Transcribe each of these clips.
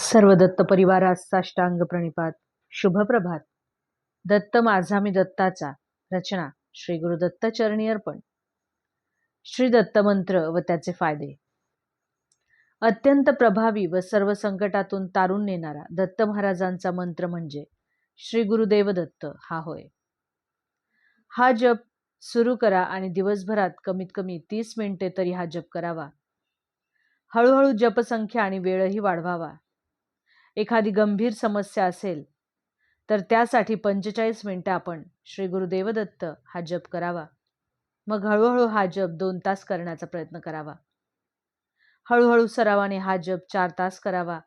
सर्व दत्त परिवारास साष्टांग प्रणिपात. शुभ प्रभात दत्त माझा मी दत्ताचा. रचना. श्री गुरुदत्त चरणी अर्पण. श्री दत्त मंत्र व त्याचे फायदे. अत्यंत प्रभावी व सर्व संकटातून तारून नेणारा दत्त महाराजांचा मंत्र म्हणजे श्री गुरुदेव दत्त हा होय. हा जप सुरू करा आणि दिवसभरात कमीत कमी तीस मिनिटे तरी हा जप करावा. हळूहळू जपसंख्या आणि वेळही वाढवावा. एखादी गंभीर समस्या असेल तर त्यासाठी पंचेचाळीस मिनटं आपण श्री गुरुदेवदत्त हा जप करावा. मग हळूहळू हा जप दोन तास करण्याचा प्रयत्न करावा. हळूहळू सरावाने हा जप चार तास करावा.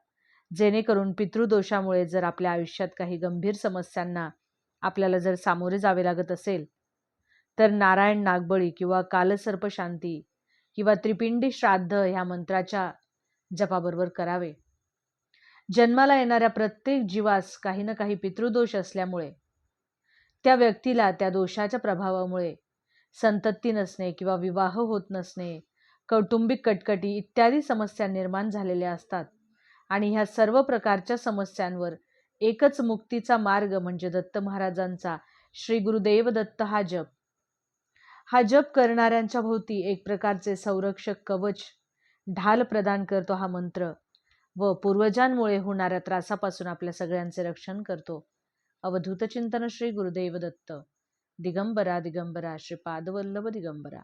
जेणेकरून पितृदोषामुळे जर आपल्या आयुष्यात काही गंभीर समस्यांना आपल्याला जर सामोरे जावे लागत असेल तर नारायण नागबळी किंवा कालसर्प शांती किंवा त्रिपिंडी श्राद्ध ह्या मंत्राच्या जपाबरोबर करावे. जन्माला येणाऱ्या प्रत्येक जीवास काही ना काही पितृदोष असल्यामुळे त्या व्यक्तीला त्या दोषाच्या प्रभावामुळे संतती नसणे किंवा विवाह होत नसणे कौटुंबिक कटकटी इत्यादी समस्या निर्माण झालेल्या असतात. आणि ह्या सर्व प्रकारच्या समस्यांवर एकच मुक्तीचा मार्ग म्हणजे दत्त महाराजांचा श्री गुरुदेव दत्त हा जप. हा जप करणाऱ्यांच्या भोवती एक प्रकारचे संरक्षक कवच ढाल प्रदान करतो हा मंत्र. व पूर्वजांमुळे होणाऱ्या त्रासापासून आपल्या सगळ्यांचे रक्षण करतो. अवधूत चिंतन श्री गुरुदेव दत्त. दिगंबरा दिगंबरा श्रीपादवल्लभ दिगंबरा.